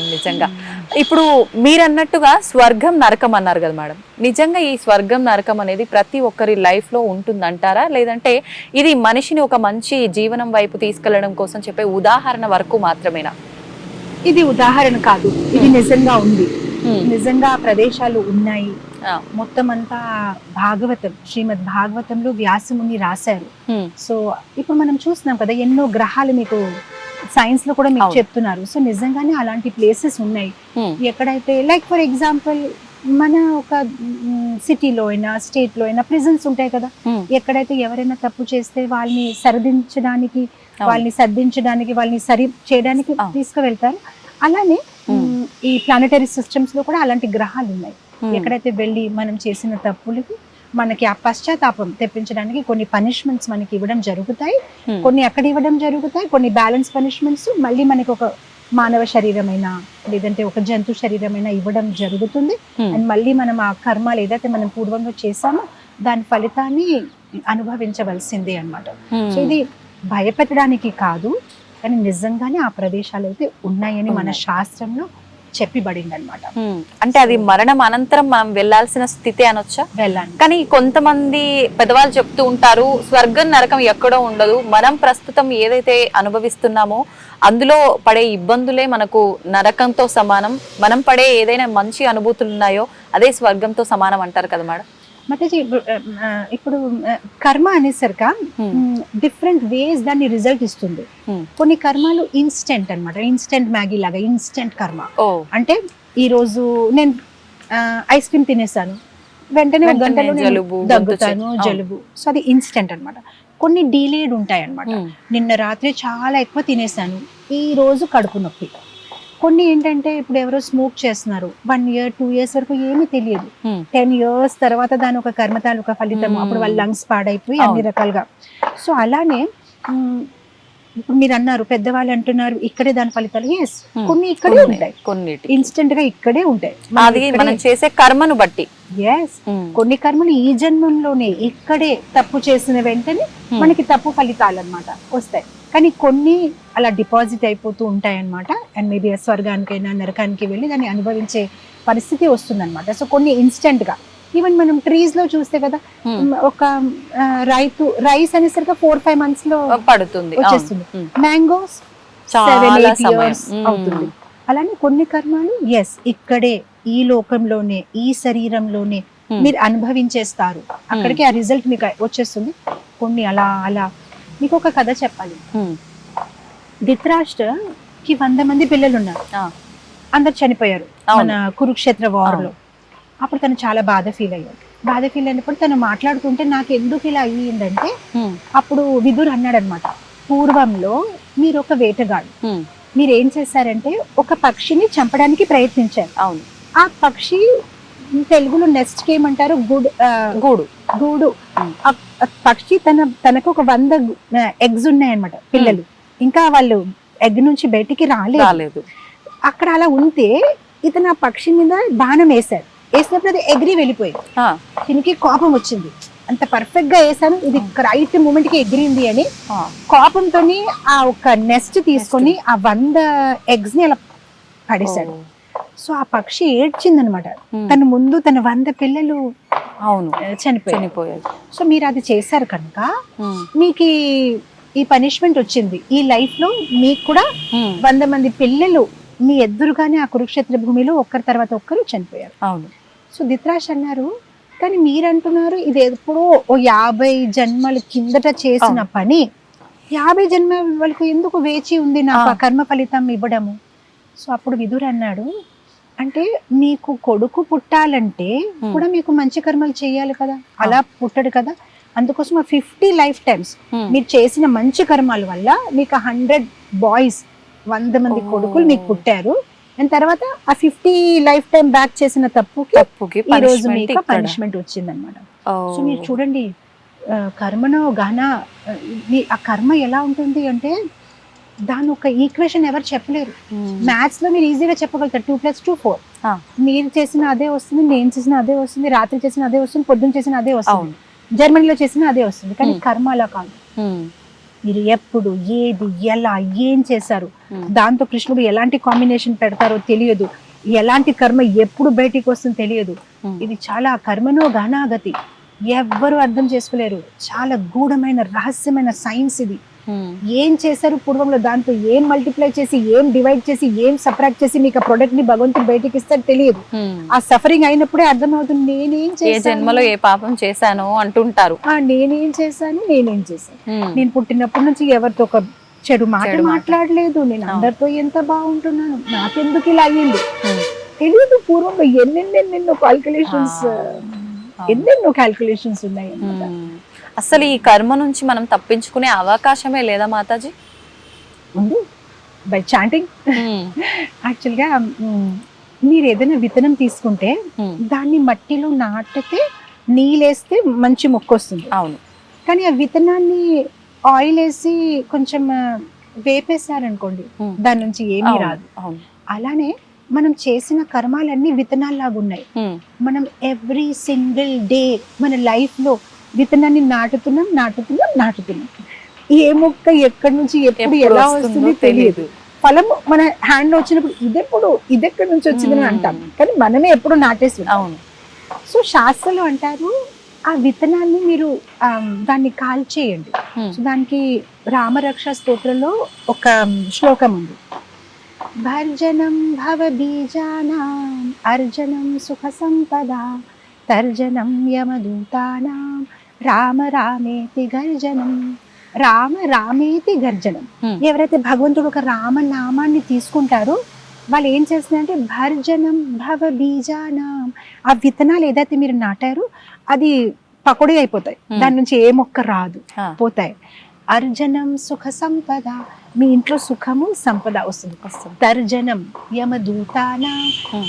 Madam నిజంగా. ఇప్పుడు మీరు అన్నట్టుగా స్వర్గం నరకం అన్నారు కదా మేడం. నిజంగా ఈ స్వర్గం నరకం అనేది ప్రతి ఒక్కరి లైఫ్లో ఉంటుందంటారా? లేదంటే ఇది మనిషిని ఒక మంచి జీవనం వైపు తీసుకెళ్ళడం కోసం చెప్పే ఉదాహరణ వరకు మాత్రమేనా? ఇది ఉదాహరణ కాదు. ఇది నిజంగా ఉంది. నిజంగా ఆ ప్రదేశాలు ఉన్నాయి. మొత్తం అంతా భాగవతం శ్రీమద్ భాగవతంలో వ్యాసముని రాశారు. హ్మ్. సో ఇప్పుడు మనం చూస్తున్నాం కదా ఎన్నో గ్రహాలు మీకు సైన్స్లో కూడా మీకు. చెప్తున్నారు సో నిజంగానే అలాంటి ప్లేసెస్ ఉన్నాయి. ఎక్కడైతే లైక్ ఫర్ ఎగ్జాంపుల్ మన ఒక సిటీలో అయినా స్టేట్లో అయినా ప్రిజన్స్ ఉంటాయి కదా. ఎక్కడైతే ఎవరైనా తప్పు చేస్తే వాళ్ళని సరిదించడానికి. వాళ్ళని సర్దించడానికి వాళ్ళని సరి చేయడానికి. తీసుకువెళ్తారు అలానే ఈ ప్లానటరీ సిస్టమ్స్లో కూడా అలాంటి గ్రహాలు ఉన్నాయి. ఎక్కడైతే వెళ్ళి మనం చేసిన తప్పులకి మనకి ఆ పశ్చాత్తాపం తెప్పించడానికి కొన్ని పనిష్మెంట్స్ మనకి ఇవ్వడం జరుగుతాయి హ్మ్. కొన్ని అక్కడ ఇవ్వడం జరుగుతాయి కొన్ని బ్యాలెన్స్ పనిష్మెంట్స్ మళ్ళీ మనకి ఒక మానవ శరీరమైనా లేదంటే ఒక జంతు శరీరమైనా ఇవ్వడం జరుగుతుంది. అండ్ మళ్ళీ మనం ఆ కర్మలు ఏదైతే మనం పూర్వంగా చేసామో దాని ఫలితాన్ని అనుభవించవలసిందే అన్నమాట హ్మ్. సో ఇది భయపెట్టడానికి కాదు కానీ నిజంగానే ఆ ప్రదేశాలు అయితే ఉన్నాయని మన. శాస్త్రంలో చెప్పిబడింది అనమాట. అంటే అది మరణం అనంతరం మనం వెళ్ళాల్సిన స్థితి అనొచ్చా? వెళ్ళండి కానీ కొంతమంది పెద్దవాళ్ళు చెప్తూ ఉంటారు స్వర్గం నరకం ఎక్కడో ఉండదు మనం ప్రస్తుతం ఏదైతే అనుభవిస్తున్నామో అందులో పడే ఇబ్బందులే మనకు నరకంతో సమానం మనం పడే ఏదైనా మంచి అనుభూతులు ఉన్నాయో అదే స్వర్గంతో సమానం అంటారు కదా మేడం? మాతాజీ ఇప్పుడు, కర్మ అనేసరిక. డిఫరెంట్ వేస్ దాన్ని రిజల్ట్ ఇస్తుంది. Hmm. కొన్ని కర్మలు ఇన్స్టెంట్ అన్నమాట. ఇన్స్టెంట్ మ్యాగీ లాగా ఇన్స్టెంట్ కర్మ. అంటే ఈ రోజు నేను ఐస్ క్రీమ్ తినేసాను. వెంటనే ఒక గంటలో దగ్గుతాను. జలుబు. సో అది ఇన్స్టెంట్ అన్నమాట. కొన్ని డీలేడ్ ఉంటాయి అన్నమాట హ్మ్. నిన్న రాత్రి చాలా ఎక్కువ తినేసాను. ఈ రోజు కడుపు నొప్పి. కొన్ని ఏంటంటే ఇప్పుడు ఎవరో స్మోక్ చేస్తున్నారు వన్ ఇయర్ టూ ఇయర్స్ వరకు ఏమీ తెలియదు. టెన్ ఇయర్స్ తర్వాత దాని ఒక కర్మ తాలూకా ఫలితం Hmm. అప్పుడు వాళ్ళ లంగ్స్ పాడైపోయి అన్ని. రకాలుగా సో అలానే ఇప్పుడు మీరు అన్నారు పెద్దవాళ్ళు అంటున్నారు ఇక్కడే దాని ఫలితాలు. Yes Hmm. కొన్ని ఇక్కడే కొన్ని- ఉంటాయి. కొన్నిటి. ఇన్స్టెంట్గా ఇక్కడే ఉంటాయి. అది మనం చేసే కర్మను బట్టి. ఎస్ హ్మ్. కొన్ని కర్మలు ఈ జన్మంలోనే ఇక్కడే తప్పు చేసిన వెంటనే Hmm. మనకి తప్పు ఫలితాలు అన్నమాట వస్తాయి. కానీ కొన్ని అలా డిపాజిట్ అయిపోతూ ఉంటాయి అన్నమాట అండ్ మేబీ స్వర్గానికైనా నరకానికి వెళ్ళి దాన్ని అనుభవించే పరిస్థితి వస్తుందన్నమాట. సో కొన్ని ఇన్స్టెంట్గా. ఈవెన్ మనం ట్రీస్లో చూస్తే కదా. మ్, ఒక రైతు రైస్ అనేసరికి ఫోర్ ఫైవ్ మంత్స్లో పడుతుంది. వచ్చేస్తుంది. Mangoes seven eight. ఇయర్స్. అవుతుంది అలానే కొన్ని కర్మాలు ఎస్ ఇక్కడే ఈ లోకంలోనే ఈ శరీరంలోనే Hmm. మీరు అనుభవించేస్తారు అక్కడికి ఆ రిజల్ట్ మీకు వచ్చేస్తుంది కొన్ని అలా అలా మీకు ఒక కథ చెప్పాలి. ధృతరాష్ట్రకి వంద మంది పిల్లలు ఉన్నారు. అందరు చనిపోయారు. మన కురుక్షేత్ర వార్లో అప్పుడు తను చాలా బాధ ఫీల్ అయ్యాడు. బాధ ఫీల్ అయినప్పుడు తను మాట్లాడుతుంటే నాకు ఎందుకు ఇలా అయ్యిందంటే. అప్పుడు విదురు అన్నాడు అనమాట పూర్వంలో మీరు ఒక వేటగాడు. మీరు ఏం చేశారంటే ఒక పక్షిని చంపడానికి ప్రయత్నించారు. అవును. ఆ పక్షి తెలుగులో నెక్స్ట్కి ఏమంటారు? గుడ్ గూడు. గూడు. పక్షి తన తనకు ఒక వంద ఎగ్స్ ఉన్నాయన్నమాట పిల్లలు. ఇంకా వాళ్ళు ఎగ్ నుంచి బయటికి రాలేదు. అక్కడ అలా ఉంటే ఇతను ఆ పక్షి మీద బాణం వేశాడు వేసినప్పుడు అది ఎగిరి వెళ్ళిపోయింది దీనికి కోపం వచ్చింది. అంత పర్ఫెక్ట్గా వేసాను ఇది రైట్ మూమెంట్కి ఎగిరింది అని. కోపంతో ఆ ఒక నెస్ట్ తీసుకొని ఆ వంద ఎగ్స్ని అలా పడేశాడు. సో ఆ పక్షి ఏడ్చింది అనమాట హ్మ్. తన ముందు తన వంద పిల్లలు అవును. చనిపోయారు. సో మీరు అది చేశారు కనుక. మీకు ఈ- పనిష్మెంట్ వచ్చింది. ఈ లైఫ్లో మీకు కూడా. వంద మంది పిల్లలు మీ ఎదురుగానే ఆ కురుక్షేత్ర భూమిలో ఒక్కరి తర్వాత ఒక్కరు చనిపోయారు. అవును. సో దిత్రాష్ అన్నారు కానీ మీరు అంటున్నారు ఇది ఎప్పుడో ఓ యాభై జన్మల కిందట చేసిన. పని యాభై జన్మ వాళ్ళకు ఎందుకు వేచి ఉంది నాకు కర్మ ఫలితం ఇవ్వడము సో అప్పుడు విదురు అన్నాడు అంటే మీకు కొడుకు పుట్టాలంటే. కూడా మీకు మంచి కర్మలు చేయాలి కదా అలా పుట్టడు కదా అందుకోసం ఆ ఫిఫ్టీ లైఫ్ టైమ్స్. మీరు చేసిన మంచి కర్మాల వల్ల మీకు హండ్రెడ్ బాయ్స్ వంద మంది. కొడుకులు మీకు పుట్టారు అండ్ తర్వాత ఆ ఫిఫ్టీ లైఫ్ టైం బ్యాక్ చేసిన తప్పుకి తప్పుకి ఈ రోజు మీకు. పనిష్మెంట్ వచ్చిందన్నమాట ఓ. సో మీరు చూడండి కర్మను గహన ఆ, మీ- ఆ కర్మ ఎలా ఉంటుంది అంటే దాని ఒక ఈక్వేషన్ ఎవరు చెప్పలేరు. మ్యాథ్స్లో మీరు ఈజీగా చెప్పగలుగుతారు టూ ప్లస్ టూ ఫోర్. మీరు చేసిన అదే వస్తుంది నేను చేసిన అదే వస్తుంది రాత్రి చేసిన అదే వస్తుంది పొద్దున్న చేసిన అదే వస్తుంది జర్మనీలో చేసిన అదే వస్తుంది కానీ Hmm. కర్మ అలా కాదు హ్మ్. మీరు ఎప్పుడు ఏది ఎలా ఏం చేశారు? Hmm. దాంతో కృష్ణుడు ఎలాంటి కాంబినేషన్ పెడతారో తెలియదు. ఎలాంటి కర్మ ఎప్పుడు బయటికి వస్తుందో తెలియదు. Hmm. ఇది చాలా కర్మనో గనాగతి ఎవ్వరు అర్థం చేసుకోలేరు. చాలా గూఢమైన రహస్యమైన సైన్స్ ఇది. ఏం చేశారు పూర్వంలో దాంతో ఏం మల్టిప్లై చేసి ఏం డివైడ్ చేసి ఏం సపరాక్ట్ చేసి మీకు ఆ ప్రొడక్ట్ని భగవంతుడు బయటికి ఇస్తాడు తెలియదు ఉమ్. ఆ సఫరింగ్ అయినప్పుడే అర్థమవుతుంది నేనేం చేశాను జన్మలో ఏ పాపం చేశాను అంటుంటారు ఆ, నేనేం చేశాను నేనేం చేశాను ఉమ్, నేను పుట్టినప్పటి నుంచి ఎవరితో ఒక చెడు మాట. మాట్లాడలేదు నేను. అందరితో ఎంత బాగుంటున్నాను నాకెందుకు ఇలా అయ్యింది. తెలియదు పూర్వంలో ఎన్నెన్నెన్నెన్నో కాల్కులేషన్స్ ఆ. ఎన్నెన్నో కాల్కులేషన్స్ ఉన్నాయి. అసలు ఈ కర్మ నుంచి మనం తప్పించుకునే అవకాశమే లేదా మాతాజీ? ఉంది. బై చాంటింగ్ యాక్చువల్గా మీరు ఏదైనా విత్తనం తీసుకుంటే ఉమ్. దాన్ని మట్టిలో నాటితే నీళ్ళేస్తే మంచి మొక్క వస్తుంది. అవును. కానీ ఆ విత్తనాన్ని ఆయిల్ వేసి కొంచెం వేపేశారనుకోండి ఉమ్. దాని నుంచి ఏమీ రాదు. అవును. అలానే మనం చేసిన కర్మాలన్నీ విత్తనాల్లాగా ఉన్నాయి. ఉమ్, మనం ఎవ్రీ సింగిల్ డే మన లైఫ్లో విత్తనాన్ని నాటుతున్నాం నాటుతున్నాం నాటుతున్నాం. ఏ మొక్క ఎక్కడి నుంచి ఎప్పుడు ఎలా వస్తుందో తెలియదు. ఫలము మన హ్యాండ్లో వచ్చినప్పుడు ఇదెప్పుడు ఇదెక్కడి నుంచి వచ్చిందని. అంటాం. కానీ మనమే ఎప్పుడు నాటేసి అవును. సో శాస్త్రంలో అంటారు ఆ విత్తనాన్ని మీరు దాన్ని కాల్చేయండి. సో దానికి రామరక్ష స్తోత్రంలో ఒక శ్లోకం ఉంది. భర్జనం భవ బీజానాం అర్జనం సుఖ సంపద తర్జనం యమదూతానాం రామ రామేతి గర్జనం రామ రామేతి గర్జనం. ఎవరైతే భగవంతుడు ఒక రామ నామాన్ని తీసుకుంటారో వాళ్ళు ఏం చేస్తున్నారంటే భర్జనం భవ బీజానాం. ఆ విత్తనాలు ఏదైతే మీరు నాటారో అది పకోడీ అయిపోతాయి. దాని నుంచి ఏ మొక్క రాదు పోతాయి. అర్జనం సుఖ సంపద మీ ఇంట్లో సుఖము సంపద వస్తుంది. తర్జనం యమదూతాన.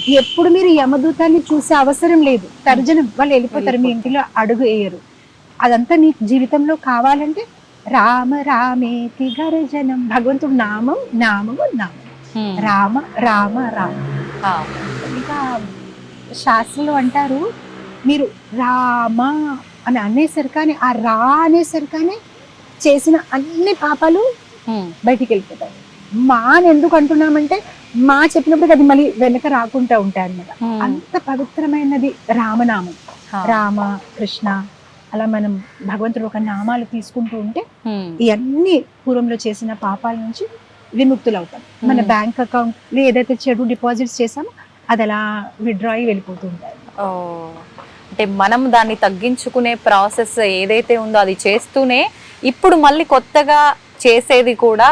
ఎప్పుడు మీరు యమదూతాన్ని చూసే అవసరం లేదు. తర్జనం వాళ్ళు వెళ్ళిపోతారు మీ ఇంటిలో అడుగు వేయరు. అదంతా నీ జీవితంలో కావాలంటే రామ రామేతి గరజనం భగవంతుడు నామం నామము నామం. రామ రామ రామ. ఇంకా శాస్త్రంలో అంటారు మీరు రామ అని అనేసరి కానీ ఆ రా అనేసరి కానీ చేసిన అన్ని పాపాలు బయటికి వెళ్ళిపోతాయి మా అని ఎందుకు అంటున్నామంటే మా చెప్పినప్పుడు అది మళ్ళీ వెనక రాకుండా ఉంటాయి అన్నమాట ఉమ్, అంత పవిత్రమైనది రామనామం. రామ కృష్ణ అలా మనం భగవంతుడు ఒక నామాలు తీసుకుంటూ ఉంటే ఇవన్నీ పూర్వంలో చేసిన పాపాల నుంచి విముక్తులు అవుతాం మన Hmm. బ్యాంక్ అకౌంట్ ఏదైతే చెడు డిపాజిట్స్ చేసామో అది అలా విత్డ్రా అయి వెళ్ళిపోతూ ఉంటాయి అంటే మనం దాన్ని తగ్గించుకునే ప్రాసెస్ ఏదైతే ఉందో అది చేస్తూనే ఇప్పుడు మళ్ళీ కొత్తగా చేసేది కూడా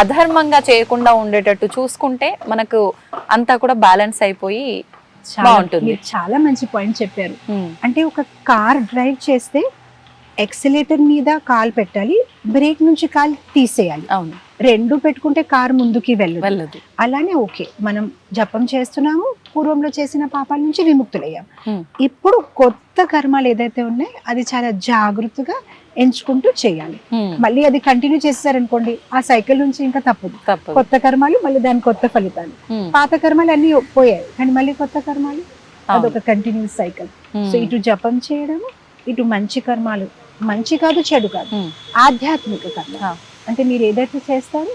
అధర్మంగా చేయకుండా ఉండేటట్టు చూసుకుంటే మనకు అంతా కూడా బ్యాలెన్స్ అయిపోయి బాగుంటుంది. మీరు చాలా మంచి పాయింట్ చెప్పారు. అంటే ఒక కార్ డ్రైవ్ చేస్తే ఎక్సలేటర్ మీద కాల్ పెట్టాలి బ్రేక్ నుంచి కాల్ తీసేయాలి. అవును. రెండు పెట్టుకుంటే కార్ ముందుకి వెళ్ళదు. వెళ్ళదు. అలానే ఓకే మనం జపం చేస్తున్నాము పూర్వంలో చేసిన పాపాల నుంచి విముక్తులయ్యాం. ఇప్పుడు కొత్త కర్మాలు ఏదైతే ఉన్నాయో అది చాలా జాగ్రత్తగా ఎంచుకుంటూ చేయాలి. మళ్ళీ అది కంటిన్యూ చేస్తారనుకోండి ఆ సైకిల్ నుంచి ఇంకా తప్పదు. కొత్త కర్మాలు మళ్ళీ దాని కొత్త ఫలితాలు. పాత కర్మాలు అన్ని పోయాయి కానీ మళ్ళీ కొత్త కర్మాలు. అదొక కంటిన్యూస్ సైకిల్ సో ఇటు జపం చేయడము ఇటు మంచి కర్మాలు. మంచి కాదు చెడు కాదు. ఆధ్యాత్మిక కర్మ. అంటే మీరు ఏదైతే చేస్తారో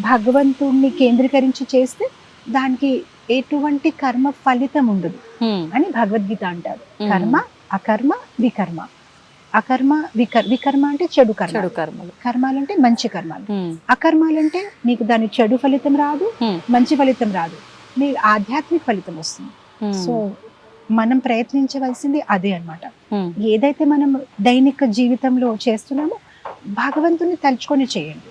భగవంతుణ్ణి కేంద్రీకరించి చేస్తే దానికి ఎటువంటి కర్మ ఫలితం ఉండదు అని భగవద్గీత అంటారు. కర్మ అకర్మ వికర్మ. అకర్మ వికర్ వికర్మ అంటే చెడు కర్మ. చెడు కర్మలు. కర్మాలు అంటే మంచి కర్మాలు. ఉమ్, అకర్మాలంటే నీకు దాని చెడు ఫలితం రాదు మంచి ఫలితం రాదు. నీ ఆధ్యాత్మిక ఫలితం వస్తుంది. సో మనం ప్రయత్నించవలసింది అదే అన్నమాట. ఉమ్, ఏదైతే మనం దైనిక జీవితంలో చేస్తున్నామో భగవంతుని తలుచుకొని చేయండి.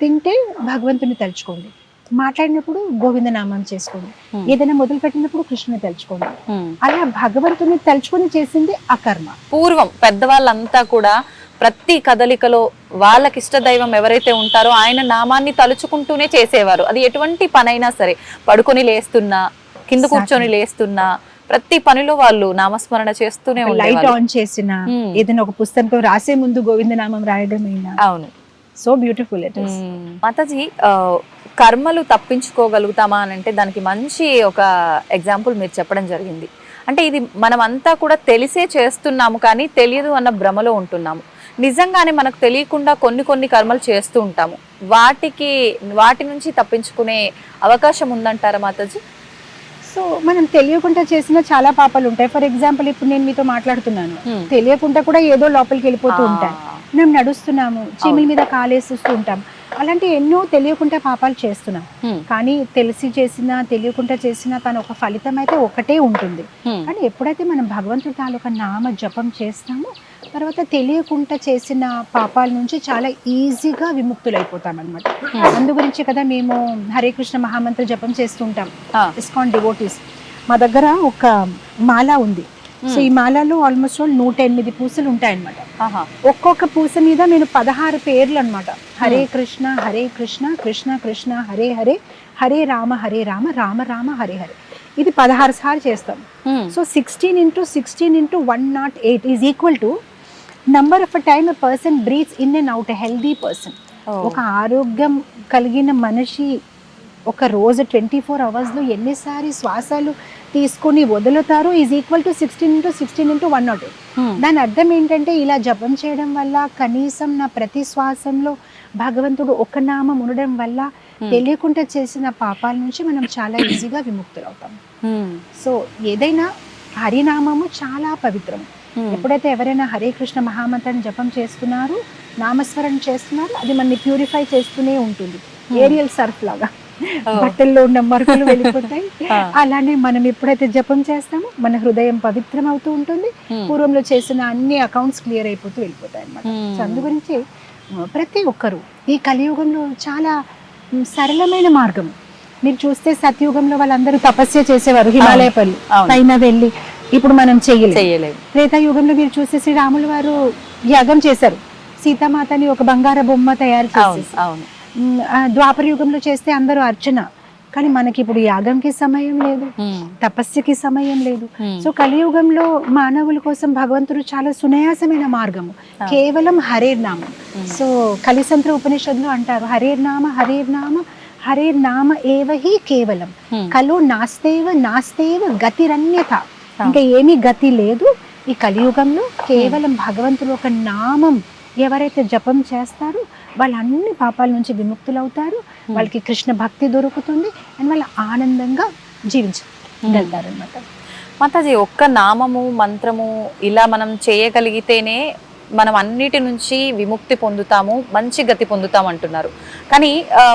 తింటే భగవంతుని తలుచుకోండి. మాట్లాడినప్పుడు గోవిందనామం చేసుకోండి. Hmm. ఏదైనా మొదలు పెట్టినప్పుడు కృష్ణుని తలుచుకోండి. ఉమ్. అలా భగవంతుని తలుచుకొని చేసింది అకర్మ. పూర్వం పెద్దవాళ్ళంతా కూడా ప్రతి కదలికలో వాళ్ళకి ఇష్ట దైవం ఎవరైతే ఉంటారో ఆయన నామాన్ని తలుచుకుంటూనే చేసేవారు. అది ఎటువంటి పనైనా సరే పడుకొని లేస్తున్నా కింద కూర్చొని లేస్తున్నా ప్రతి పనిలో వాళ్ళు నామస్మరణ చేస్తూనే లైట్ ఆన్ చేసిన Hmm. ఏదైనా ఒక పుస్తకంతో రాసే ముందు గోవిందనామం రాయడం అయినా అవును. So beautiful it is. Mataji కర్మలు తప్పించుకోగలుగుతామా అని అంటే దానికి మంచి ఒక ఎగ్జాంపుల్ మీరు చెప్పడం జరిగింది. అంటే ఇది మనం అంతా కూడా తెలిసే చేస్తున్నాము కానీ తెలియదు అన్న భ్రమలో ఉంటున్నాము. నిజంగానే మనకు తెలియకుండా కొన్ని కొన్ని కర్మలు చేస్తూ ఉంటాము. వాటికి వాటి నుంచి తప్పించుకునే అవకాశం ఉందంటారా మాతాజీ? సో మనం తెలియకుండా చేసిన చాలా పాపాలు ఉంటాయి. ఫర్ ఎగ్జాంపుల్ ఇప్పుడు నేను మీతో మాట్లాడుతున్నాను. Hmm. తెలియకుండా కూడా ఏదో లోపలికి వెళ్ళిపోతూ ఉంటాయి ఆ, మనం నడుస్తున్నాము చీమిల మీద కాలేసిస్తూ ఉంటాం. అలాంటి ఎన్నో తెలియకుండా పాపాలు చేస్తున్నాం. కానీ తెలిసి చేసినా తెలియకుండా చేసినా తన ఒక ఫలితం అయితే ఒకటే ఉంటుంది. కానీ ఎప్పుడైతే మనం భగవంతుడి తాలూకా నామ జపం చేస్తామో తర్వాత తెలియకుండా చేసిన పాపాల నుంచి చాలా ఈజీగా విముక్తులైపోతాం అనమాట అందు గురించి కదా మేము హరే కృష్ణ మహామంత్ర జపం చేస్తుంటాం ఇస్కాన్ డివోటీస్. మా దగ్గర ఒక మాల ఉంది. సో ఈ మాలలో ఆల్మోస్ట్ నూట ఎనిమిది పూసలు ఉంటాయన్నమాట ఒక్కొక్క పూస మీద నేను పదహారు పేర్లు అన్నమాట హరే కృష్ణ హరే కృష్ణ కృష్ణ కృష్ణ హరే హరే హరే రామ హరే రామ రామ రామ హరే హరే. ఇది పదహారు సార్లు చేస్తాం. So sixteen into sixteen into one nought eight is equal to number of a time a person breathes in and out a healthy person ఒక ఆరోగ్యం కలిగిన మనిషి ఒక రోజు ట్వంటీ ఫోర్ అవర్స్లో ఎన్నిసారి శ్వాసలు తీసుకొని వదులుతారో? Is equal to sixteen into sixteen into one nought eight దాని అర్థం ఏంటంటే ఇలా జపం చేయడం వల్ల కనీసం నా ప్రతి శ్వాసంలో భగవంతుడు ఒక నామం ఉండడం వల్ల తెలియకుండా చేసిన పాపాల నుంచి మనం చాలా ఈజీగా విముక్తులవుతాం సో ఏదైనా హరినామము చాలా పవిత్రం. హ్మ్, ఎప్పుడైతే ఎవరైనా హరే కృష్ణ మహామంత్రాన్ని జపం చేస్తున్నారు నామస్మరణ చేస్తున్నారు అది మనని ప్యూరిఫై చేస్తూనే ఉంటుంది. ఏరియల్ సర్ఫ్ లాగా. బట్టల్లో ఉన్న మరకలు వెళ్ళిపోతాయి. అలానే మనం ఎప్పుడైతే జపం చేస్తామో మన హృదయం పవిత్రం అవుతూ ఉంటుంది పూర్వంలో చేసిన అన్ని అకౌంట్స్ క్లియర్ అయిపోతూ వెళ్ళిపోతాయి అన్నమాట. Hmm. సో అందు గురించి ప్రతి ఒక్కరు ఈ కలియుగంలో చాలా సరళమైన మార్గం. మీరు చూస్తే సత్యుగంలో వాళ్ళందరూ తపస్య చేసేవారు హిమాలయ పల్లి. పైన వెళ్ళి ఇప్పుడు మనం చెయ్యలేము త్రేతాయుగంలో మీరు చూస్తే శ్రీరాములు వారు యాగం చేశారు. సీతామాతని ఒక బంగార బొమ్మ తయారు చేసి ద్వాపర యుగంలో చేస్తే అందరూ అర్చన. కానీ మనకి ఇప్పుడు యాగంకి సమయం లేదు తపస్సుకి సమయం లేదు. సో కలియుగంలో మానవుల కోసం భగవంతుడు చాలా సునాయాసమైన మార్గము. కేవలం హరేర్ నామం. సో కలిసంత్ర ఉపనిషత్తులో అంటారు. హరేర్ నామ హరేర్ నామ హరేర్ నామ ఏవ హి కేవలం. కలు నాస్తేవ నాస్తేవ గతిరన్యత ఇంకా ఏమీ గతి లేదు. ఈ కలియుగంలో కేవలం భగవంతుడు ఒక నామం ఎవరైతే జపం చేస్తారో వాళ్ళు అన్ని పాపాల నుంచి విముక్తులవుతారు. వాళ్ళకి కృష్ణ భక్తి దొరుకుతుంది. అండ్ వాళ్ళు ఆనందంగా జీవించగలుగుతారు అనమాట మాతాజీ ఒక్క నామము మంత్రము ఇలా మనం చేయగలిగితేనే మనం అన్నిటి నుంచి విముక్తి పొందుతాము మంచి గతి పొందుతాం అంటున్నారు. కానీ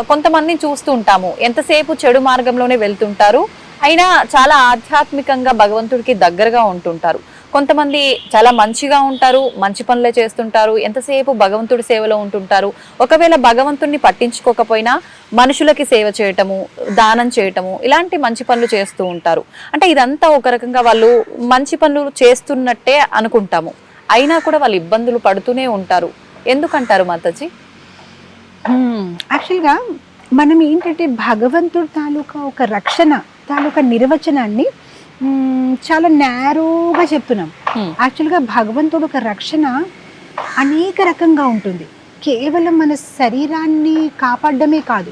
కొంతమందిని చూస్తూ ఉంటాము ఎంతసేపు చెడు మార్గంలోనే వెళ్తుంటారు అయినా చాలా ఆధ్యాత్మికంగా భగవంతుడికి దగ్గరగా ఉంటుంటారు. కొంతమంది చాలా మంచిగా ఉంటారు మంచి పనులే చేస్తుంటారు ఎంతసేపు భగవంతుడి సేవలో ఉంటుంటారు. ఒకవేళ భగవంతుడిని పట్టించుకోకపోయినా మనుషులకి సేవ చేయటము దానం చేయటము ఇలాంటి మంచి పనులు చేస్తూ ఉంటారు. అంటే ఇదంతా ఒక రకంగా వాళ్ళు మంచి పనులు చేస్తున్నట్టే అనుకుంటాము. అయినా కూడా వాళ్ళు ఇబ్బందులు పడుతూనే ఉంటారు. ఎందుకంటారు మాతాజీ? యాక్చువల్గా మనం ఏంటంటే భగవంతుడు తాలూకా ఒక రక్షణ తాలూకా నిర్వచనాన్ని చాలా నేరోగా చెప్తున్నాం. యాక్చువల్గా భగవంతుడు ఒక రక్షణ అనేక రకంగా ఉంటుంది. కేవలం మన శరీరాన్ని కాపాడడమే కాదు.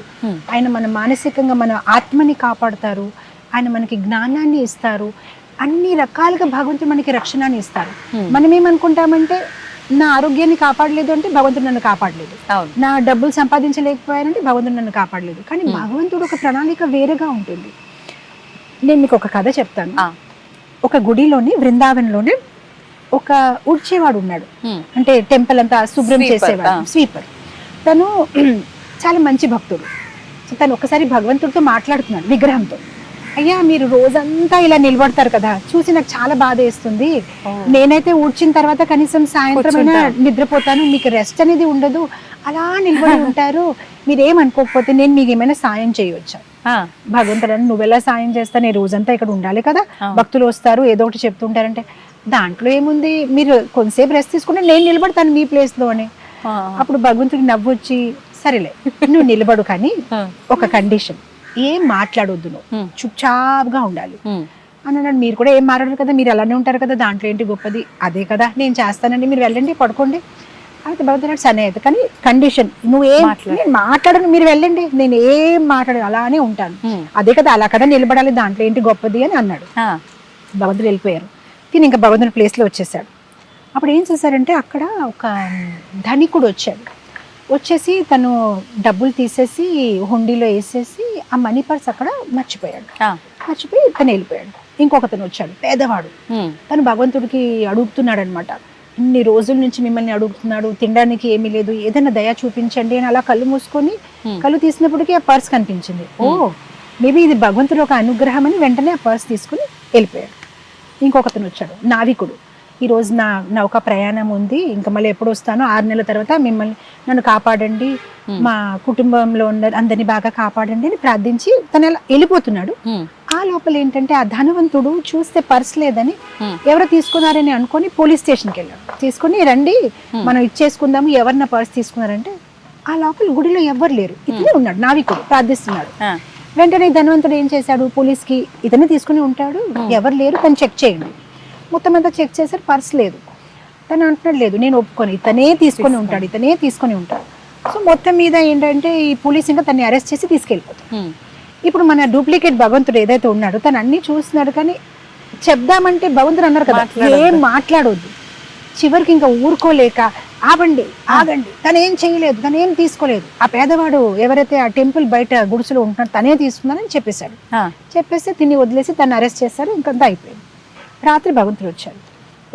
ఆయన మన మానసికంగా మన ఆత్మని కాపాడతారు. ఆయన మనకి జ్ఞానాన్ని ఇస్తారు. అన్ని రకాలుగా భగవంతుడు మనకి రక్షణని ఇస్తారు. మనం ఏమనుకుంటామంటే నా ఆరోగ్యాన్ని కాపాడలేదు అంటే భగవంతుడు నన్ను కాపాడలేదు. నా డబ్బులు సంపాదించలేకపోయానంటే భగవంతుడు నన్ను కాపాడలేదు. కానీ. భగవంతుడు ఒక ప్రణాళిక వేరుగా ఉంటుంది. నేను మీకు ఒక కథ చెప్తాను. ఒక గుడిలోని బృందావనంలోనే ఒక ఉడ్చేవాడు ఉన్నాడు. అంటే టెంపుల్ అంతా శుభ్రం చేసేవాడు. స్వీపర్. తను చాలా మంచి భక్తుడు. తను ఒకసారి భగవంతుడితో మాట్లాడుతున్నాడు విగ్రహంతో. అయ్యా మీరు రోజంతా ఇలా నిలబడతారు కదా చూసి నాకు చాలా బాధ వేస్తుంది. నేనైతే ఊడ్చిన తర్వాత కనీసం సాయంత్రం అయినా కూర్చుంటాను. నిద్రపోతాను మీకు రెస్ట్ అనేది ఉండదు. అలా నిలబడి ఉంటారు. మీరేం అనుకోకపోతే నేను మీకు ఏమైనా సాయం చేయవచ్చా భగవంతుడు నువ్వెలా సాయం చేస్తా నేను రోజంతా ఇక్కడ ఉండాలి కదా. భక్తులు వస్తారు ఏదో ఒకటి చెప్తుంటారంటే దాంట్లో ఏముంది? మీరు కొంతసేపు రెస్ట్ తీసుకుంటే నేను నిలబడతాను మీ ప్లేస్లో అని అప్పుడు భగవంతుడికి నవ్వు వచ్చి సరేలే నువ్వు నిలబడు కానీ ఒక కండిషన్ ఏం మాట్లాడొద్దు నువ్వు. చుప్చాప్గా ఉండాలి. అని అన్నాడు. మీరు కూడా ఏం మాట్లాడరు కదా? మీరు అలానే ఉంటారు కదా? దాంట్లో ఏంటి గొప్పది? అదే కదా నేను చేస్తానండి. మీరు వెళ్ళండి పడుకోండి. అయితే భగవంతుడు సరే అయితే కానీ కండిషన్ నువ్వు ఏం. నేను మాట్లాడను మీరు వెళ్ళండి. నేను ఏం మాట్లాడను అలానే ఉంటాను. అదే కదా అలా కదా నిలబడాలి దాంట్లో ఏంటి గొప్పది అని అన్నాడు. భగవంతుడు వెళ్ళిపోయారు. తిని ఇంకా భగవంతుడి ప్లేస్లో వచ్చేసాడు అప్పుడు ఏం చేశారంటే అక్కడ ఒక ధనికుడు వచ్చాడు. వచ్చేసి తను డబ్బులు తీసేసి హుండీలో వేసేసి ఆ మనీ పర్స్ అక్కడ మర్చిపోయాడు. మర్చిపోయి తను వెళ్ళిపోయాడు. ఇంకొకతను వచ్చాడు పేదవాడు. తను భగవంతుడికి అడుగుతున్నాడు అనమాట ఇన్ని రోజుల నుంచి మిమ్మల్ని అడుగుతున్నాడు తినడానికి ఏమీ లేదు ఏదైనా దయ చూపించండి అని అలా కళ్ళు మూసుకొని. కళ్ళు తీసినప్పటికీ ఆ పర్స్ కనిపించింది. ఓ మేబీ ఇది భగవంతుడు ఒక అనుగ్రహం అని వెంటనే ఆ పర్స్ తీసుకుని వెళ్ళిపోయాడు. ఇంకొకతను వచ్చాడు నావికుడు. ఈ రోజు నా నౌక ప్రయాణం ఉంది ఇంకా మళ్ళీ ఎప్పుడు వస్తానో ఆరు నెలల తర్వాత మిమ్మల్ని నన్ను కాపాడండి. మా కుటుంబంలో ఉన్న అందరినీ బాగా కాపాడండి అని ప్రార్థించి తను వెళ్ళిపోతున్నాడు. ఆ లోపల ఏంటంటే ఆ ధనవంతుడు చూస్తే పర్స్ లేదని Hmm. ఎవరు తీసుకున్నారని అనుకొని పోలీస్ స్టేషన్కి వెళ్ళాడు. తీసుకొని రండి మనం ఇచ్చేసుకుందాము ఎవరు నా పర్స్ తీసుకున్నారంటే ఆ లోపల గుడిలో ఎవ్వరు లేరు. ఇతనే ఉన్నాడు నావికుడు ప్రార్థిస్తున్నాడు. వెంటనే ధనవంతుడు ఏం చేశాడు? పోలీస్కి ఇతనే తీసుకుని ఉంటాడు ఎవరు లేరు తను చెక్ చేయండి. మొత్తం అంతా చెక్ చేశారు పర్స్ లేదు. తను అంటున్నాడు లేదు నేను ఒప్పుకొని ఇతనే తీసుకొని ఉంటాడు ఇతనే తీసుకొని ఉంటాడు. సో మొత్తం మీద ఏంటంటే ఈ పోలీస్ ఇంకా తన్ని అరెస్ట్ చేసి తీసుకెళ్ళిపోతాడు. ఇప్పుడు మన డూప్లికేట్ భగవంతుడు ఏదైతే ఉన్నాడో తను అన్ని చూస్తున్నాడు కానీ చెప్దామంటే భగవంతుడు అన్నారు కదా. ఏం మాట్లాడొద్దు. చివరికి ఇంకా ఊరుకోలేక ఆగండి ఆగండి తను ఏం చేయలేదు తను ఏం తీసుకోలేదు. ఆ పేదవాడు ఎవరైతే ఆ టెంపుల్ బయట గుడిసెలో ఉంటున్నాడు తనే తీసుకున్నానని చెప్పేశాడు. ఆ, చెప్పేస్తే తిని వదిలేసి తను అరెస్ట్ చేశారు ఇంకంతా అయిపోయింది. రాత్రి భగవంతుడు వచ్చాడు.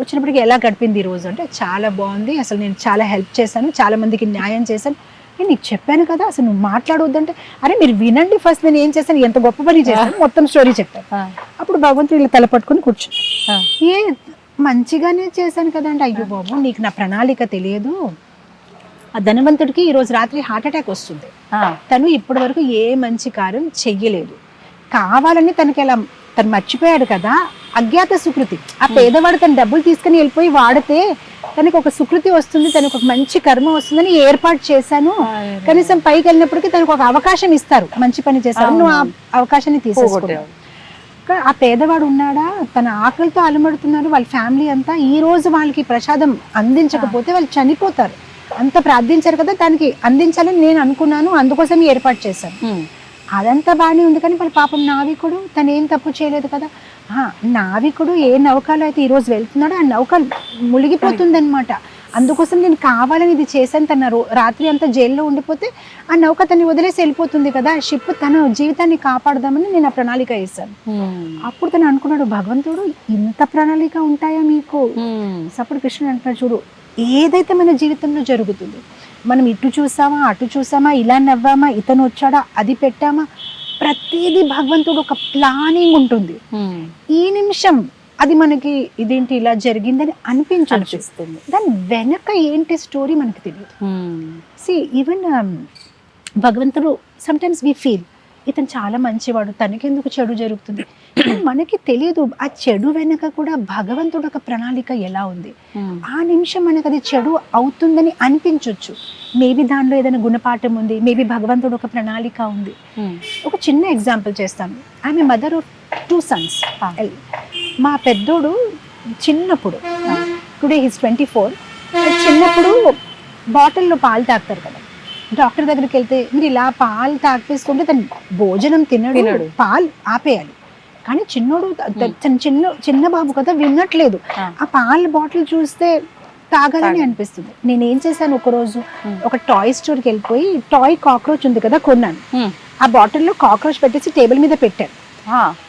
వచ్చినప్పటికి ఎలా గడిపింది ఈ రోజు? అంటే చాలా బాగుంది. అసలు నేను చాలా హెల్ప్ చేశాను చాలా మందికి న్యాయం చేశాను. నీకు చెప్పాను కదా అసలు నువ్వు మాట్లాడవద్దంటే అరే మీరు వినండి ఫస్ట్ నేను ఏం చేశాను ఎంత గొప్ప పని చేశాను మొత్తం స్టోరీ చెప్పాను. అప్పుడు భగవంతుడు ఇలా తలపట్టుకుని కూర్చున్నాడు. ఆ, ఏ మంచిగానే చేశాను కదా అంటే అయ్యో బాబు నీకు నా ప్రణాళిక తెలియదు. ఆ ధనవంతుడికి ఈ రోజు రాత్రి హార్ట్ అటాక్ వస్తుంది. తను ఇప్పటి వరకు ఏ మంచి కార్యం చెయ్యలేదు. కావాలని తనకి అలా తను మర్చిపోయాడు కదా అజ్ఞాత సుకృతి. ఆ పేదవాడు తన డబ్బులు తీసుకుని వెళ్ళిపోయి వాడితే తనకి ఒక సుకృతి వస్తుంది తనకు ఒక మంచి కర్మ వస్తుందని ఏర్పాటు చేశాను. కనీసం పైకి వెళ్ళినప్పటికీ తనకు ఒక అవకాశం ఇస్తారు. మంచి పని చేశారు నువ్వు ఆ అవకాశాన్ని. కా- ఆ పేదవాడు ఉన్నాడా? తన ఆకలితో అలమడుతున్నారు. వాళ్ళ ఫ్యామిలీ అంతా ఈ రోజు వాళ్ళకి ప్రసాదం అందించకపోతే వాళ్ళు చనిపోతారు. అంత ప్రార్థించారు కదా దానికి అందించాలని నేను అనుకున్నాను. అందుకోసం ఏర్పాటు చేశాను. అదంతా బాగానే ఉంది కానీ వాళ్ళ పాపం నావికుడు తను ఏం తప్పు చేయలేదు కదా. నావికుడు ఏ నౌకలో అయితే ఈరోజు వెళ్తున్నాడో ఆ నౌక మునిగిపోతుందన్నమాట అందుకోసం నేను కావాలని ఇది చేశాను తన రాత్రి అంతా జైల్లో ఉండిపోతే ఆ నౌక తన్ని వదిలేసి వెళ్ళిపోతుంది కదా ఆ షిప్ తన జీవితాన్ని కాపాడదామని నేను ఆ ప్రణాళిక వేశాను. అప్పుడు తను అనుకున్నాడు భగవంతుడు ఇంత ప్రణాళిక ఉంటాయా మీకు? అప్పుడు కృష్ణుడు అంటున్నాడు చూడు ఏదైతే మన జీవితంలో జరుగుతుంది మనం ఇటు చూసామా అటు చూసామా ఇలా నవ్వామా ఇతను వచ్చాడా అది పెట్టామా ప్రతిదీ భగవంతుడు ఒక ప్లానింగ్ ఉంటుంది. ఈ నిమిషం అది మనకి ఇదేంటి ఇలా జరిగిందని అనిపించవచ్చు అనిపిస్తుంది. దాని వెనక ఏంటి స్టోరీ మనకి తెలియదు. సి ఈవెన్ భగవంతుడు సమ్టైమ్స్ వి ఫీల్ ఇతను చాలా మంచివాడు. తనకెందుకు చెడు జరుగుతుంది? మనకి తెలియదు ఆ చెడు వెనక కూడా భగవంతుడు ఒక ప్రణాళిక ఎలా ఉంది? ఉమ్, ఆ నిమిషం మనకు అది చెడు అవుతుందని అనిపించవచ్చు మేబీ దానిలో ఏదైనా గుణపాఠం ఉంది. మేబీ భగవంతుడు ఒక ప్రణాళిక ఉంది. Hmm. ఒక చిన్న ఎగ్జాంపుల్ చేస్తాను. I'm mother of two sons. మా పెద్దోడు చిన్నప్పుడు టుడే హిస్ ట్వంటీ ఫోర్ చిన్నప్పుడు బాటిల్లో పాలు తాగుతారు కదా. డాక్టర్ దగ్గరికి వెళ్తే మీరు ఇలా పాలు తాగిపిస్తుంటే తను భోజనం తినడు. పాలు ఆపేయాలి. కానీ చిన్నోడు చిన్న చిన్న బాబు కదా వినట్లేదు. ఆ. పాల బాటిల్ చూస్తే తాగాలని తాగాలి. అనిపిస్తుంది. నేను ఏం చేశాను ఒక రోజు Hmm. ఒక టాయ్ స్టోర్కి వెళ్ళిపోయి టాయ్ కాక్రోచ్ ఉంది కదా కొన్నాను. ఆ బాటిల్లో కాక్రోచ్ పెట్టేసి టేబుల్ మీద పెట్టాను.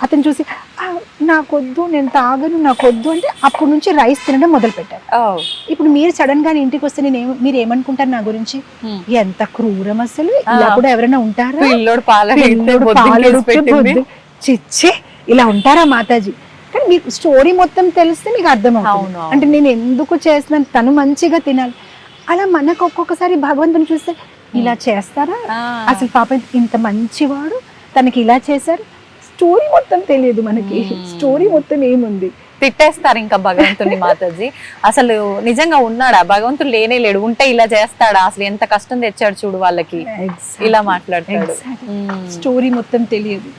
అతను చూసి "ఆ, నాకొద్దు నేను తాగను నాకొద్దు అంటే అప్పటి నుంచి రైస్ తినడం మొదలు పెట్టారు ఇప్పుడు మీరు సడన్గా ఇంటికి వస్తే నేను మీరు ఏమనుకుంటారు నా గురించి. ఎంత క్రూరం అసలు. ఇలా. కూడా ఎవరైనా ఉంటారా. చిచ్చే ఇలా ఉంటారా మాతాజీ? కానీ మీకు స్టోరీ మొత్తం తెలిస్తే మీకు అర్థమవుతుంది. అంటే నేను ఎందుకు చేస్తున్నాను? తను మంచిగా తినాలి. అలా మనకు ఒక్కొక్కసారి భగవంతుని చూస్తే ఇలా చేస్తారా? అసలు పాప ఇంత మంచివాడు తనకి ఇలా చేశారు స్టోరీ మొత్తం తెలియదు మనకి. స్టోరీ మొత్తం ఏముంది? తిట్టేస్తారు ఇంకా భగవంతుని మాతాజీ. అసలు నిజంగా ఉన్నాడా? భగవంతుడు లేనే లేడు. ఉంటే ఇలా చేస్తాడా? అసలు ఎంత కష్టం తెచ్చాడు చూడు వాళ్ళకి. ఇలా మాట్లాడతాడు. స్టోరీ మొత్తం తెలియదు.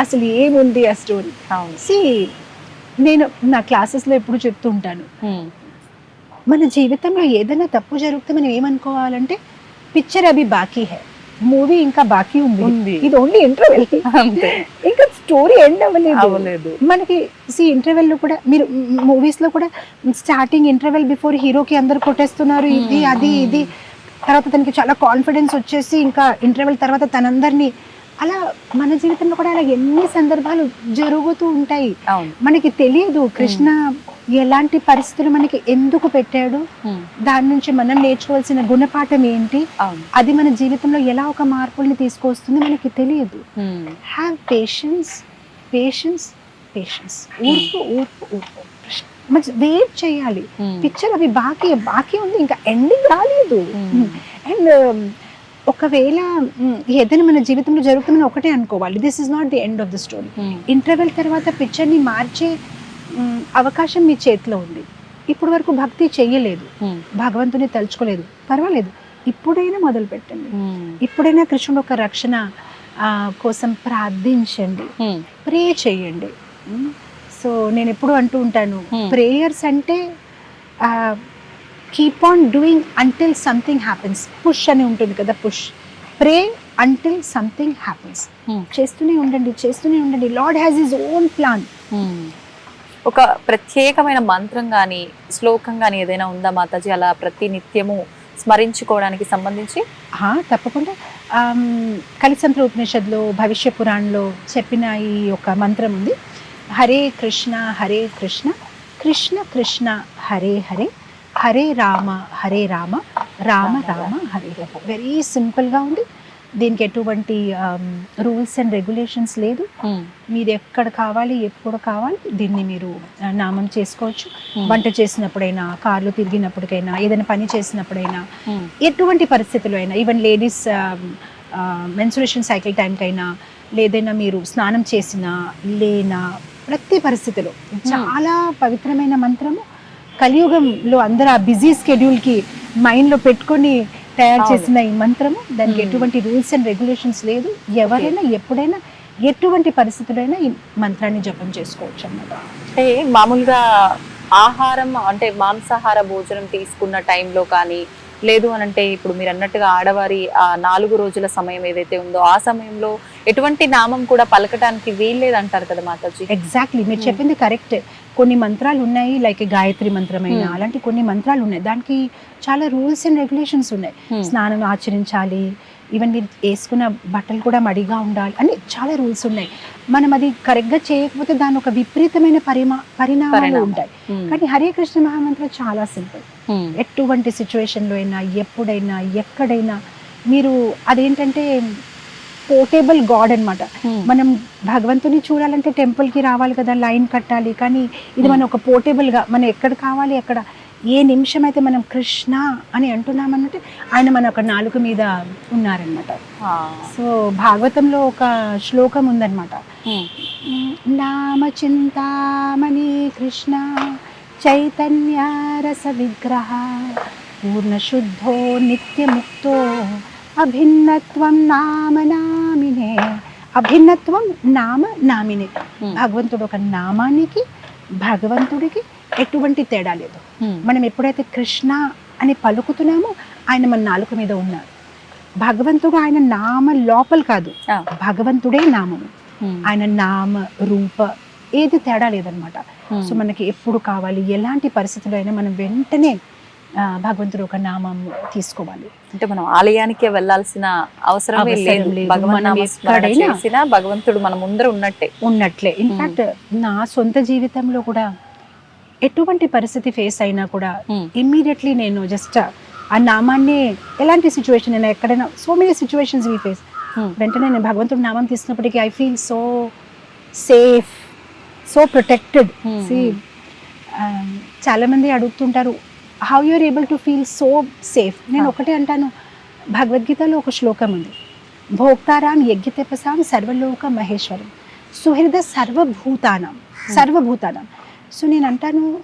అసలు ఏముంది ఆ స్టోరీ? సి నేను నా క్లాసెస్లో ఎప్పుడు చెప్తూ ఉంటాను. ఉమ్, మన జీవితంలో ఏదైనా తప్పు జరిగితే మనం ఏమనుకోవాలంటే పిక్చర్ అవి బాకీ హే. మూవీ ఇంకా బాకీ ఉంది. ఇది ఓన్లీ ఇంటర్వెల్ ఇంకా స్టోరీ ఎండ్ అవ్వలేదు. మనకి సి ఇంటర్వెల్లో కూడా మీరు మూవీస్లో కూడా స్టార్టింగ్ ఇంటర్వెల్ బిఫోర్ హీరోకి అందరు కొట్టేస్తున్నారు. ఇది అది ఇది. తర్వాత తనకి చాలా కాన్ఫిడెన్స్ వచ్చేసి ఇంకా ఇంటర్వెల్ తర్వాత తనందరినీ అలా మన జీవితంలో కూడా అలా ఎన్ని సందర్భాలు జరుగుతూ ఉంటాయి. మనకి తెలియదు. కృష్ణ ఎలాంటి పరిస్థితులు మనకి ఎందుకు పెట్టాడు? ఉమ్, దాని నుంచి మనం నేర్చుకోవాల్సిన గుణపాఠం ఏంటి? అది మన జీవితంలో ఎలా ఒక మార్పుల్ని తీసుకొస్తుంది మనకి తెలియదు. హ్యావ్ పేషెన్స్ పేషెన్స్ పేషెన్స్ ఊర్పు ఊర్పు ఊర్పు వెయిట్ చేయాలి. పిక్చర్ అవి బాకీ బాకీ ఉంది. ఇంకా ఎండింగ్ రాలేదు. Hmm. అండ్ ఒకవేళ ఏదైనా మన జీవితంలో జరుగుతుందని ఒకటే అనుకోవాలి. This is not the end of the story interval తర్వాత పిక్చర్ని మార్చే అవకాశం మీ చేతిలో ఉంది. ఇప్పుడు వరకు భక్తి చెయ్యలేదు. భగవంతుని తలుచుకోలేదు. పర్వాలేదు. ఇప్పుడైనా మొదలు పెట్టండి. ఇప్పుడైనా కృష్ణుడు ఒక రక్షణ కోసం ప్రార్థించండి. ప్రే చేయండి సో నేను ఎప్పుడు అంటూ ఉంటాను. ప్రేయర్స్ అంటే keep on doing until something happens push అని ఉంటుంది కదా push pray until something happens. చేస్తూనే ఉండండి చేస్తూనే ఉండండి. Lord has his own plan. ఒక ప్రత్యేకమైన మంత్రం కానీ శ్లోకం కానీ ఏదైనా ఉందా మాతాజీ? అలా ప్రతి నిత్యము స్మరించుకోవడానికి సంబంధించి? తప్పకుండా. కలిసంత్ర ఉపనిషత్లో భవిష్య పురాణంలో చెప్పిన ఈ యొక్క మంత్రం ఉంది. హరే కృష్ణ హరే కృష్ణ కృష్ణ కృష్ణ హరే హరే హరే రామ హరే రామ రామ రామ హరే హరే వెరీ సింపుల్గా ఉంది. దీనికి ఎటువంటి రూల్స్ అండ్ రెగ్యులేషన్స్ లేదు. ఉమ్, మీరు ఎక్కడ కావాలి ఎప్పుడు కావాలి దీన్ని మీరు నామం చేసుకోవచ్చు. ఉమ్, వంట చేసినప్పుడైనా కార్లు తిరిగినప్పటికైనా ఏదైనా పని చేసినప్పుడైనా ఉమ్, ఎటువంటి పరిస్థితుల్లో అయినా ఈవెన్ లేడీస్ మెన్సురేషన్ సైకిల్ టైంకైనా లేదైనా మీరు స్నానం చేసినా లేనా ప్రతి పరిస్థితిలో. చాలా పవిత్రమైన మంత్రము. కలియుగంలో అందరూ ఆ బిజీ స్కెడ్యూల్కి మైండ్లో పెట్టుకొని తయారు. చేసిన ఈ మంత్రము దానికి. ఎటువంటి రూల్స్ అండ్ రెగ్యులేషన్స్ లేదు ఎవరైనా ఎప్పుడైనా ఎటువంటి పరిస్థితులైనా ఈ మంత్రాన్ని జపం చేసుకోవచ్చు అన్నమాట అంటే మామూలుగా ఆహారం అంటే మాంసాహార భోజనం తీసుకున్న టైంలో కానీ లేదు అని అంటే ఇప్పుడు మీరు అన్నట్టుగా ఆడవారి ఆ నాలుగు రోజుల సమయం ఏదైతే ఉందో ఆ సమయంలో ఎటువంటి నామం కూడా పలకటానికి వీల్లేదు అంటారు కదా మాతాజీ ఎగ్జాక్ట్లీ మీరు. చెప్పింది కరెక్ట్ కొన్ని మంత్రాలు ఉన్నాయి లైక్ గాయత్రి మంత్రమైన Hmm. అలాంటి కొన్ని మంత్రాలు ఉన్నాయి. దానికి చాలా రూల్స్ అండ్ రెగ్యులేషన్స్ ఉన్నాయి. ఉమ్, స్నానం ఆచరించాలి ఈవెన్ మీరు వేసుకున్న బట్టలు కూడా మడిగా ఉండాలి అని చాలా రూల్స్ ఉన్నాయి. మనం అది కరెక్ట్గా చేయకపోతే దాని ఒక విపరీతమైన పరిమా పరిణామాలు పరిణామం. ఉంటాయి. ఉమ్, కానీ హరే కృష్ణ మహామంత్రం చాలా సింపుల్. ఎటువంటి సిచ్యువేషన్లో అయినా ఎప్పుడైనా ఎక్కడైనా మీరు అదేంటంటే పోర్టేబుల్ గాడ్ అన్నమాట. ఉమ్, మనం భగవంతుని చూడాలంటే టెంపుల్కి రావాలి కదా లైన్ కట్టాలి. కానీ ఇది Hmm. మనం ఒక పోర్టేబుల్గా మనం ఎక్కడ కావాలి అక్కడ ఏ నిమిషం అయితే మనం కృష్ణ అని అంటున్నామన్నట్టు ఆయన మన ఒక నాలుగు మీద ఉన్నారనమాట సో భాగవతంలో ఒక శ్లోకం ఉందన్నమాట. ఉమ్, నామ చింతామణి కృష్ణ చైతన్య రస విగ్రహ పూర్ణశుద్ధో నిత్యముక్తో అభిన్నత్వం నామ నామినే అభిన్నత్వం నామ నామినే భగవంతుడు ఒక నామానికి భగవంతుడికి ఎటువంటి తేడా లేదు. మనం ఎప్పుడైతే కృష్ణ అని పలుకుతున్నామో ఆయన మన నాలుక మీద ఉన్నారు. భగవంతుడు ఆయన నామ లోపల కాదు. భగవంతుడే నామము. ఆయన నామ రూప ఏది తేడా లేదనమాట. సో మనకి ఎప్పుడు కావాలి ఎలాంటి పరిస్థితుల్లో అయినా మనం వెంటనే భగవంతుడు ఒక నామం తీసుకోవాలి. అంటే మనం ఆలయానికే వెళ్ళాల్సిన అవసరమే అవసరం లేదు. ఎక్కడైనా- భగవంతుడు మన ముందర ఉన్నట్టే. ఉన్నట్లే. ఇన్ఫాక్ట్ నా సొంత జీవితంలో కూడా ఎటువంటి పరిస్థితి ఫేస్ అయినా కూడా ఇమ్మీడియట్లీ నేను జస్ట్ ఆ నామాన్ని ఎలాంటి సిచ్యువేషన్ అయినా ఎక్కడైనా so many situations we face వెంటనే నేను భగవంతుడు నామం తీసుకున్నప్పటికీ I feel so safe so protected చాలామంది అడుగుతుంటారు how you're able to feel so safe నేను. ఒకటే అంటాను. భగవద్గీతలో ఒక శ్లోకం ఉంది. భోక్తారాం యజ్ఞతపసాం సర్వలోక మహేశ్వరం. సుహృద సర్వభూతానం. సర్వభూతానం. సో నేను అంటాను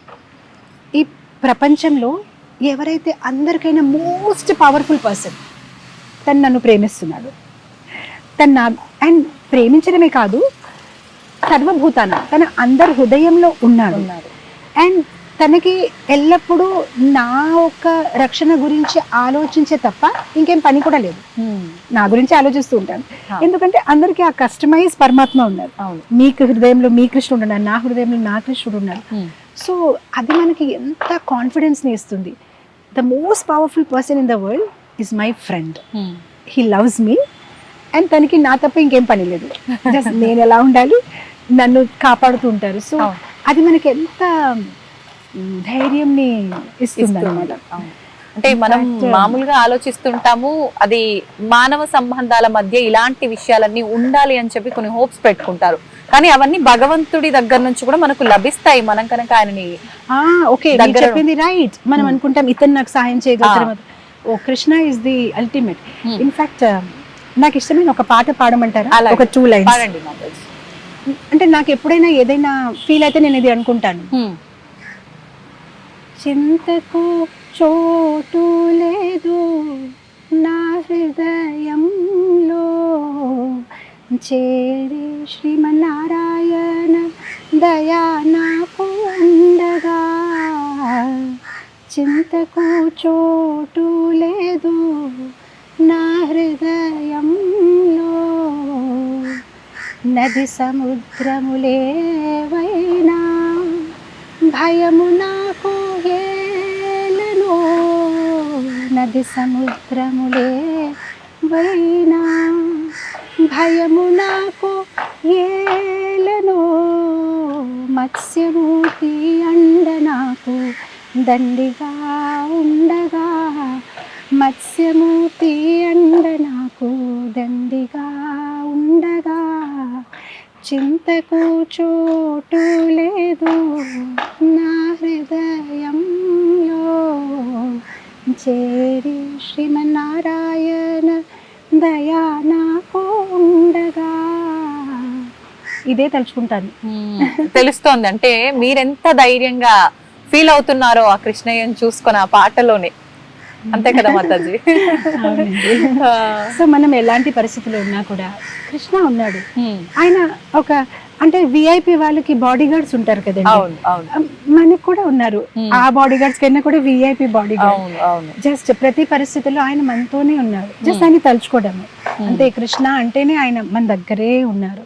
ఈ ప్రపంచంలో ఎవరైతే అందరికైనా మోస్ట్ పవర్ఫుల్ పర్సన్ తను నన్ను ప్రేమిస్తున్నాడు. తను నా అండ్ ప్రేమించడమే కాదు సర్వభూతాన. తన అందరి హృదయంలో ఉన్నాడు. అండ్ తనకి ఎల్లప్పుడూ నా ఒక రక్షణ గురించి ఆలోచించే తప్ప ఇంకేం పని కూడా లేదు. నా గురించి ఆలోచిస్తూ ఉంటాను. ఎందుకంటే అందరికీ ఆ కస్టమైజ్ పరమాత్మ ఉన్నారు. మీకు హృదయంలో మీ కృష్ణుడు ఉన్నారు నా హృదయంలో నా కృష్ణుడు ఉన్నారు. సో అది మనకి ఎంత కాన్ఫిడెన్స్ని ఇస్తుంది. The most powerful person in the world is my friend he loves me and తనకి నా తప్ప ఇంకేం పని లేదు. జస్ట్ నేను ఎలా ఉండాలి నన్ను కాపాడుతూ ఉంటారు. సో. అది మనకి ఎంత ధైర్యంని ఇస్తుంది. అనమాట. అంటే మనం మామూలుగా ఆలోచిస్తుంటాము అది మానవ సంబంధాల మధ్య ఇలాంటి విషయాలన్నీ ఉండాలి అని చెప్పి కొన్ని హోప్స్ పెట్టుకుంటారు. కానీ అవన్నీ భగవంతుడి దగ్గర నుంచి కూడా మనకు లభిస్తాయి. మనం కనుక ఆయనని ఓకే చెప్పింది రైట్ మనం Hmm. అనుకుంటాం ఇతను నాకు సహాయం చేయగలుగుతారు O Krishna is the ultimate Hmm. In fact నాకు ఇష్టమైన ఒక పాట పాడమంటారా. ఒక టూ లైన్స్ అంటే నాకు ఎప్పుడైనా ఏదైనా ఫీల్ అయితే నేను ఇది అనుకుంటాను. చింతకు చోటు లేదు నా హృదయంలో. చేరి శ్రీమన్నారాయణ దయా నాకు అందగా చింతకు చోటు లేదు నా హృదయంలో. నది సముద్రములేవైనా భయమునా ఏలను నది సముద్రములే వైనా భయము నాకు ఏలను మత్స్యమూర్తి అండ నాకు దండిగా ఉండగా మత్స్యమూర్తి ఇదే తలుచుకుంటాను. తెలుస్తోంది. అంటే మీరెంత ధైర్యంగా ఫీల్ అవుతున్నారో ఆ కృష్ణయ్యని చూసుకొని ఆ పాటలోనే. అంతే కదా మాతాజీ? సో మనం ఎలాంటి పరిస్థితుల్లో ఉన్నా కూడా కృష్ణ ఉన్నాడు. ఆయన ఒక అంటే విఐపి వాళ్ళకి బాడీ గార్డ్స్ ఉంటారు కదండి. మనకు కూడా ఉన్నారు. ఆ బాడీ గార్డ్స్ కన్నా కూడా విఐపి బాడీ గార్డ్ జస్ట్ ప్రతి పరిస్థితుల్లో ఆయన మనతోనే ఉన్నారు. జస్ట్ ఆయన తలుచుకోవడమే. అంతే కృష్ణ అంటేనే ఆయన మన దగ్గరే ఉన్నారు.